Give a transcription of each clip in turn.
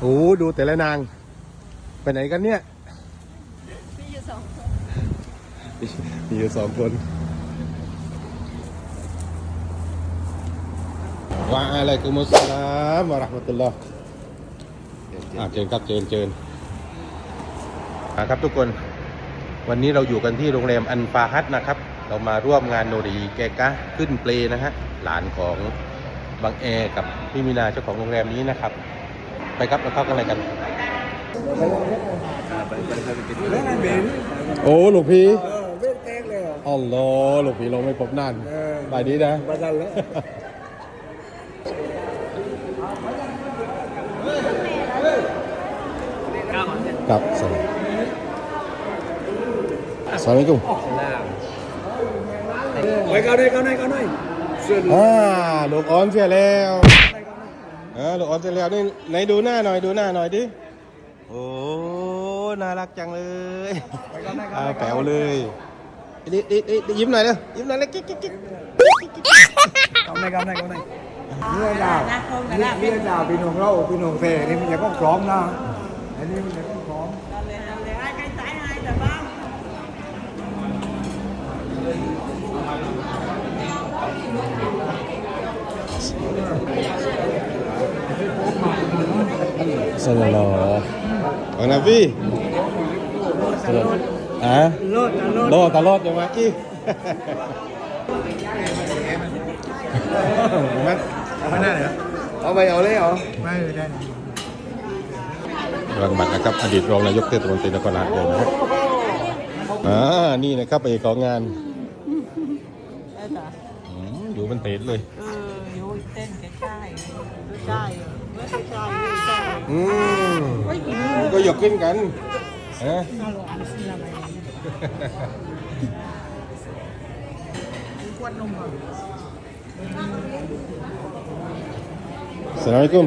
โอ้ดูแต่ละนาง ไปไหนกันเนี่ย มีอยู่สองคนมีอยู่สองคน ว่าอะไรกุมุสลามวะเราะห์มะตุลลอฮ์อ่าเชิญครับเชิญเชิญอ่าครับทุกคนวันนี้เราอยู่กันที่โรงแรมอันฟาฮัดนะครับ เรามาร่วมงานโนรีแกกะขึ้นเปลนะฮะหลานของบางแอกับพี่มีนาเจ้าของโรงแรมนี้นะครับ ไปครับเราเข้ากันเลยกัน โอ้หลวงพี่ Uh, ben tek le. อ๋อเหรอหลวงพี่เราไม่พบนานบ่ายดีนะ Badal le. ครับสวัสดีสวัสดีกุม Oi kau naik kau naik kau naik. Sun. อ่าลูกอ้อนเสียแล้ว ออลออนเตรเลียด้วยไหนดูหน้าหน่อยดูหน้าหน่อยดิโอ้น่ารักจังเลยแปลวเลยดิดิดิดิยิ้มหน่อยเลยยิ้มหน่อยเลยกิ๊กกิ๊กกิ๊กกำไรกำไรกำไรเรื่องดาวเรื่องดาวปีนงเราปีนงเซ่นี่มันจะก็พร้อมนะอันนี้มันจะ สลลอของนาพี่สลลอะ Lốt lốt. โลตลอดจะมากี้มัน Mana dia? Ở bây giờ lấy hả? Mai rồi đây. รางวัลนะครับอดีตรองนายกเทศมนตรีนครราชเลยนะครับอ่านี่นะครับไปของงานได้จ้ะอืมอยู่มันเตะเลย เอออยู่เต้นใกล้ๆใกล้ๆใกล้ๆใกล้ๆ อืมก็หยกขึ้นกันฮะสลามอะลัยกุม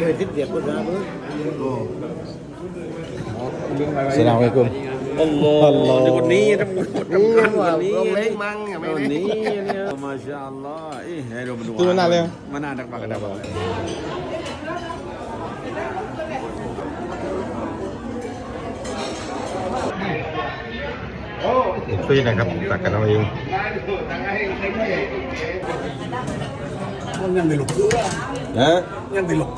Người thích việc của ra bữa. สลามอะลัยกุม Allah, Allah. Dia kot ni ada Hmm, orang lain mang yang main ni. ni. Masya Allah. Eh, ada berdua. Tu mana dia? Mana ada pakai dapat. ฟรีนะครับตักกันเอาเอง Nhân bị lục cưa. นะ Nhân bị lục.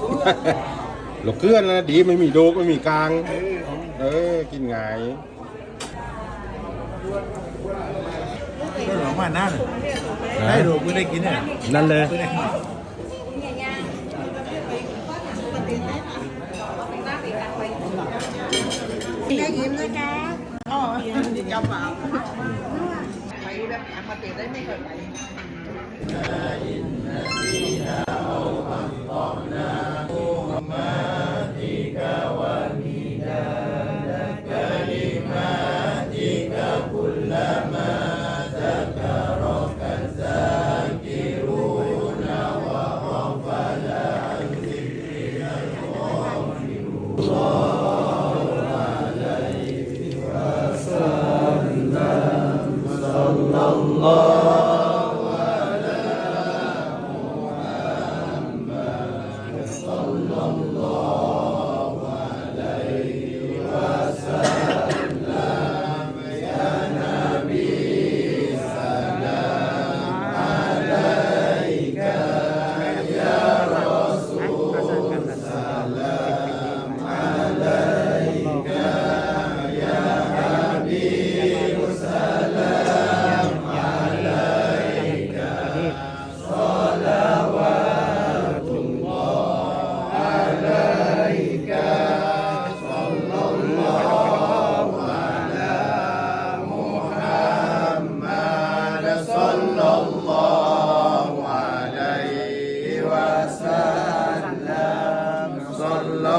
หลกเคลื่อนนะดีไม่มีโดกไม่มีกลาง เออกินง่าย Cái đó mà năn. Đây rồi bữa nay kín này. นั่นเลย Bữa nay. ได้ยิ้มเลยจ้าอ๋อ เจ้าบ่าวไปแบบแอมมาเตะได้ไม่เคยไป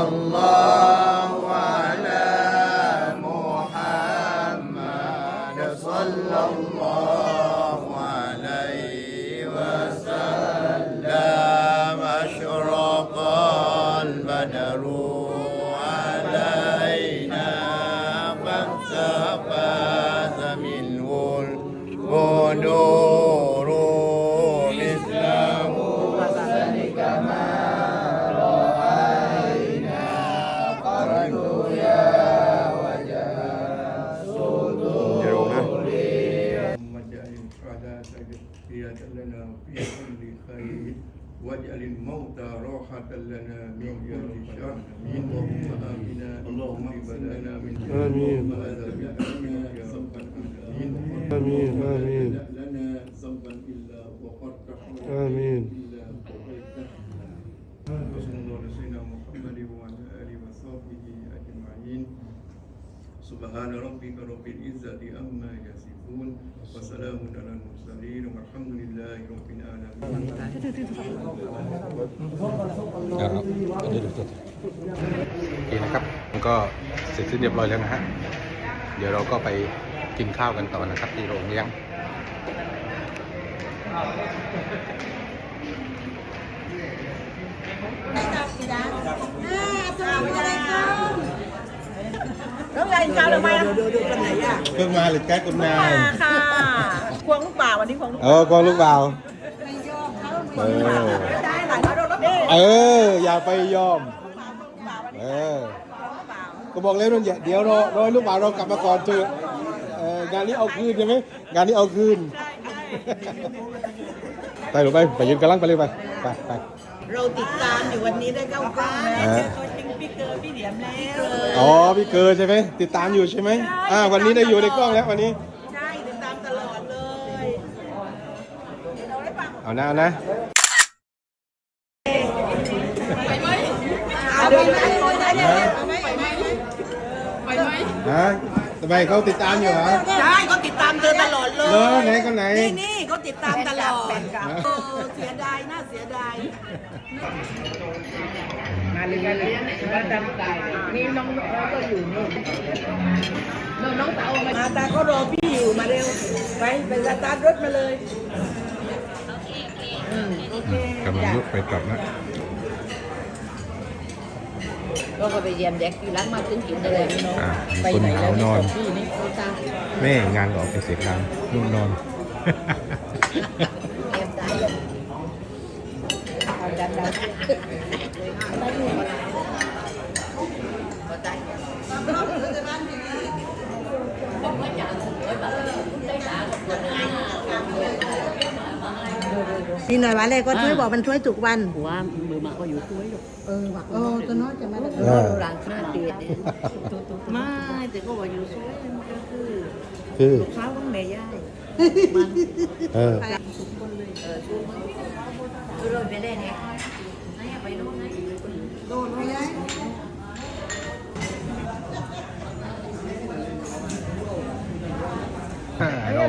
الله آمين. اللهم آمنا اللهم اغفر لنا من آمين. آمين. آمين. لنا ذنبا إلا غفرته آمين. إلا قضيته وصلى الله على محمد وعلى آله وصحبه أجمعين سبحان ربك رب العزة أما يصفون وسلام على المرسلين والحمد لله رب العالمين. โอเคนะครับ มันก็เสร็จสิ้นเรียบร้อยแล้วนะฮะ เดี๋ยวเราก็ไปกินข้าวกันต่อนะครับที่โรงเลี้ยงแล้วไงเจ้าทำไมดูดูคนไหนอ่เพิ่งมาหรือแก้คุณนายมาค่ะควงลูกป่าววันนี้ควงลูกเออกองลูกเบาเออได้หลายร้อยโดนแล้วเอออย่าไปยอม เออลูกป่าก็บอกแล้วนั่นอย่าเดี๋ยวรอรอให้ลูกบ่าวเรากลับมาก่อนเถอะเอองานนี้เอาคืนใช่ไหมงานนี้เอาคืน ไปหรือไปไปยืนกำลังไปเลยไปไปไป เราติดตามอยู่วันนี้ได้เก้าก้าเออตัวจริงพี่เกอร์พี่เหลียมแล้วอ๋อพี่เกิร์ใช่ไหมติดตามอยู่ใช่ไหมอ่า วันนี้ได้อยู่ในกล้องแล้ววันนี้ ใช่ติดตามตลอดเลย เราได้ฟัง เอานะเอานะ เอาไปไหมเอาไปไหมเอาไหมเอาไหม ฮะทำไมเขาติดตามอยู่เหรอใช่เขาติดตามเธอตลอดเลเหรอย ไหนคนไหน นี่นี่เขาติดตามตลอดเออเสียดายน่าเสียดาย มาเลยกันเลยว่าดำตายนี่น้องน้องก็อยู่นี่น้องน้องเต๋ามาตาก็รอพี่อยู่มาเร็ว ไปไปสตาร์ทรถมาเลยกำลังลุกไปกลับนะ ก็ก็ไปเยี่ยมเด็กอยู่ร้านมาถึงกินเลยน้องอ่าไปคนไหนหาแล้ววนอน พี่นี่เขาตามแม่งานก็ออกไปเสร็จแล้วนุ่นนอน เก็บได้เอาดันดันได้อยู่ก็ได้ นี่หน่อยวันแรกก็ช่วยบอกมันช่วยทุกวัน หัวมือมาก็อยู่คุยหรอกเออว่ะเออตัวน้อยจะมาแล้วเออร้านค้าเตียเนี่ยไม่แต่ก็ว่าอยู่สวยมันก็คือคือเช้าต้องแม่ย่ายเออเออชูมือคือเราไปได้เนี่ยไหนไปโน่นไหนโดนไม่ได้เรา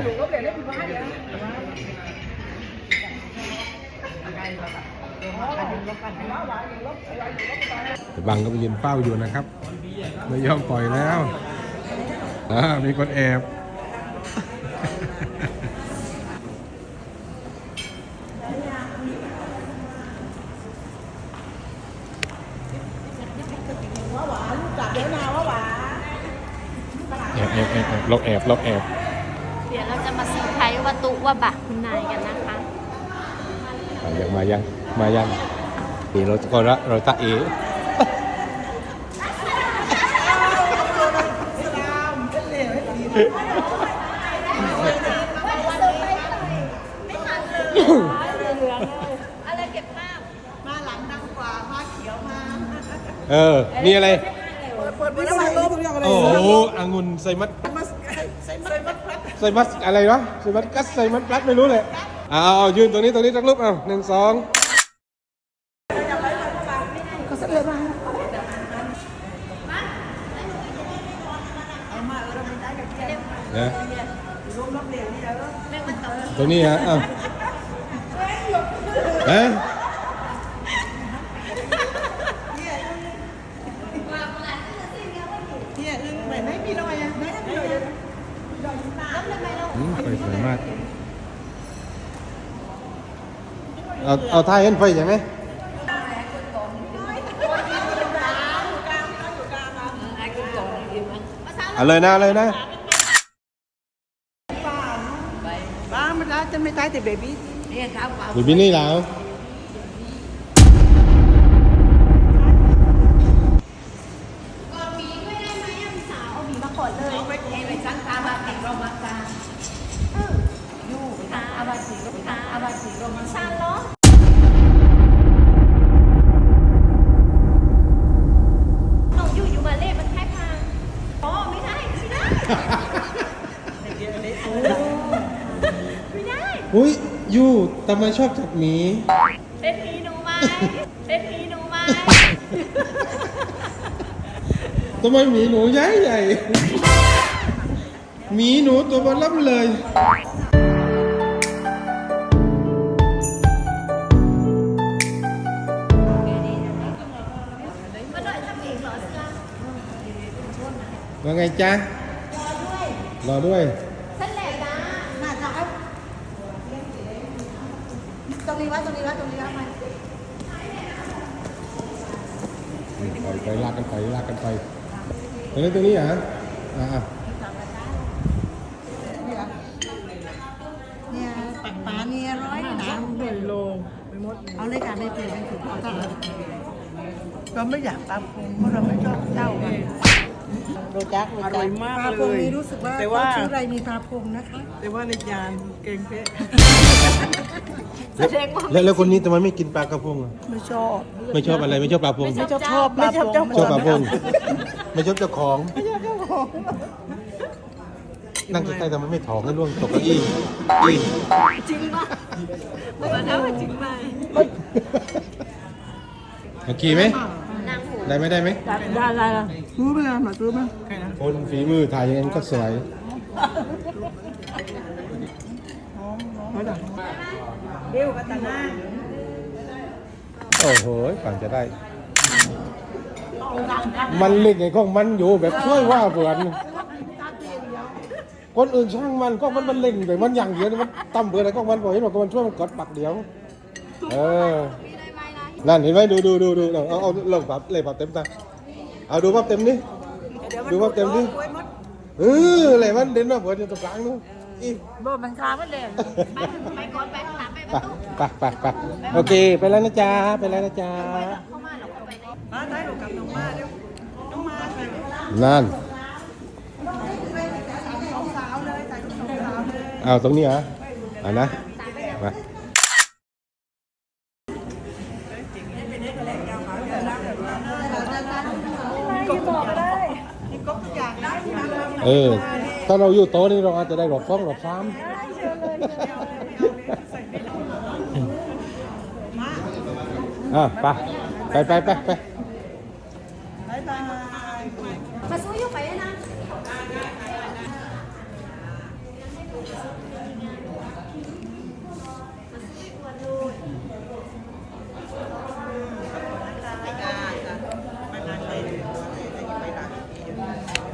บังก็ไปยืนเฝ้าอยู่นะครับ ไม่ยอมปล่อยแล้วอ่ามีคนแอบเดี๋ยวนาว่าหวานแอบแอบแอบเราแอบเราแอบ เดี๋ยวเราจะมาเซอร์ไพรส์วัตุว่าบะคุณนายกันนะคะ ยังมายังมายังเดี๋ยวเราก็ละเราตะเออะไรเก็บภาพมาหลังดังกว่ามาเขียวมาเออ นี่อะไร เปิดไม่ได้ลมโอ้โหองุ่นใส่มัดมาใส่ใส่มัดพลัดใส่มัดอะไรวะใส่มัดกัสใส่มัดปลัดไม่รู้เลย เอาเอาเอายืนตรงนี้ตรงนี้สักรูปเอาหนึ่งสองนะตรงนี้ฮะเอาฮะ เนี่ยอึ้งไหนไม่มีรอยอะไม่มีรอย อืมไฟสวยมาก เอาเอาท่าเห็นไฟใช่ไหมเอาเลยนะเอาเลยนะบ้ามันแล้วจะไม่ตายแต่เบบี้ เนี่ยข้าวเปล่า อยู่ที่นี่แล้ว เอาไปเทไปสังตาบาติเรามาตา อาบาสิลูกค้าอาบาสิโรมันซานเนาะ ทำไมชอบจับหมี เป็นผีหนูไหมเป็นผีหนูไหมทำไมหมีหนูใหญ่ใหญ่หมีหนูตัวบอลล่ำเลยว่าไงจ๊ะ รอด้วยมาครับ ตรงนี้วะตรงนี้วะตรงนี้วะมาไปไปลากกันไปลากกันไปตรงนี้ตรงนี้เหรออ่าอะเนี่ยปักปลาเนี่ยร้อยนะหนึ่งโลไปหมดเอาเลยค่ะไม่เปลี่ยนเป็นถุงเอาเท่าไหร่เราไม่อยากตามคงเพราะเราไม่ชอบเจ้ามัน โรจักอร่อยมากปลาเลพงย นี่รู้สึกว่าแต่ว่าชื่ออะไรมีปลาพงนะคะแต่ว่าในจานเก่งเป๊ะแล้วแล้วคนนี้ทำไมไม่กินปลากระพงอะไม่ชอบไม่ชอบอะไรไม่ชอบปลาพงไม่ชอบชอบไม่ชอบเจ้าชอบปลาพงไม่ชอบเจ้าของ นั่งใกล้ๆทำไมไม่ถองให้ล่วงตกเก้าอี้อี้จริงป่ะไม่ว่าถ้าว่าจริงไหมโอเคไหมนางหู ได้ไหมได้ไหมได้ได้ละซื้อไปเลยมาซื้อมาใครนะคนฝีมือถ่ายยังไงมันก็สวยไม่ได้เดี๋ยวกันตาหน้าโอ้โหฝันจะได้ มันเล่นไอ้ของมันอยู่แบบช่วยว่าเผื่อนคนอื่นช่างมันก็มันมันเล่นไปมันอย่างเดียวมันตั้มเบื่ออะไรก็มันบอกเห็นบอกมันช่วยมันกดปักเดียว เออ นั่นเห็นไหมดูดูดูดูเอาเอาเลิกปับเลยปับเต็มตาเอาดูปับเต็มนี่ดูปับเต็มนี่เอออะไรมันเด่นมาเผื่ออยู่ตรงกลางนู้นอีโบมันคาไม่เลยไปก่อนไปถามไปไปไปไปไปโอเคไปแล้วนะจ๊ะไปแล้วนะจ๊ะเข้ามาหรอกเข้าไปในมาได้หรอกกับน้องมาเดี๋ยวน้องมาใครนั่นเอาตรงนี้เหรออ่านะ เออ ถ้าเราอยู่โต๊ะนี่เราอาจจะได้หลบสองหลบสามอะไปไปไปไปไปมาสู้อยู่ไปเลยนะ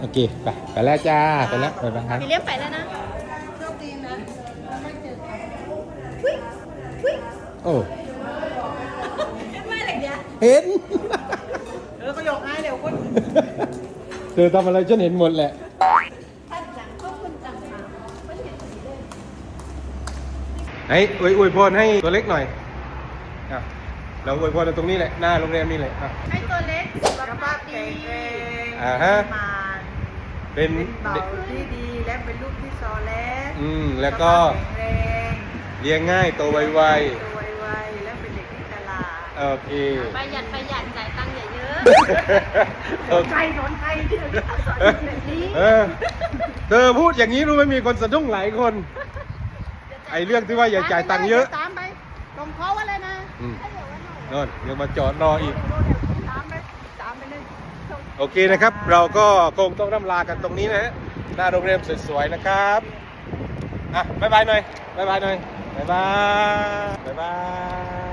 อเคไปไปแล้วจ้าไปแล้วไปไปครับมีเลี้ยงไปแล้วนะโอ้ไม่อะไรเดียวเห็น เออก็ยกให้เดี๋ยวคนเธอทำอะไรฉันเห็นหมดแหละ ท่านจังขอบคุณจังค่ะไม่เห็นสีเลย ไอ้อวยอวยพรให้ตัวเล็กหน่อยอะเราอวยพรตรงนี้แหละ หน้าโรงแรมนี่แหละอะ ให้ตัวเล็กสุขภาพดีอ่าฮะมา เป็นเป็นเบาที่ดีและเป็นลูกที่ซอแลอืมแล้วก็แข็งแรงเลี้ยงง่ายโตไวตัวไวๆและเป็นเด็กที่ฉลาดๆโอเค ประหยัดประหยัดจ่ายตังค์เยอะ โอเคใครสอนใครที่เราสอนแบบนี้เออเธอพูดอย่างนี้รู้ไหมมีคนสะดุ้งหลายคน ไอ้เรื่องที่ว่าอย่าจ่ายตังค์เยอะตามไปลงเขาไว้เลยนะอืมโน่นยังมาจอดรออีกตามไปตามไปเลย โอเคนะครับ เราก็คงต้องร่ำลากันตรงนี้นะฮะหน้าโรงแรมสวยๆนะครับอะบ๊ายบายหน่อยบ๊ายบายหน่อยบ๊ายบายบ๊ายบาย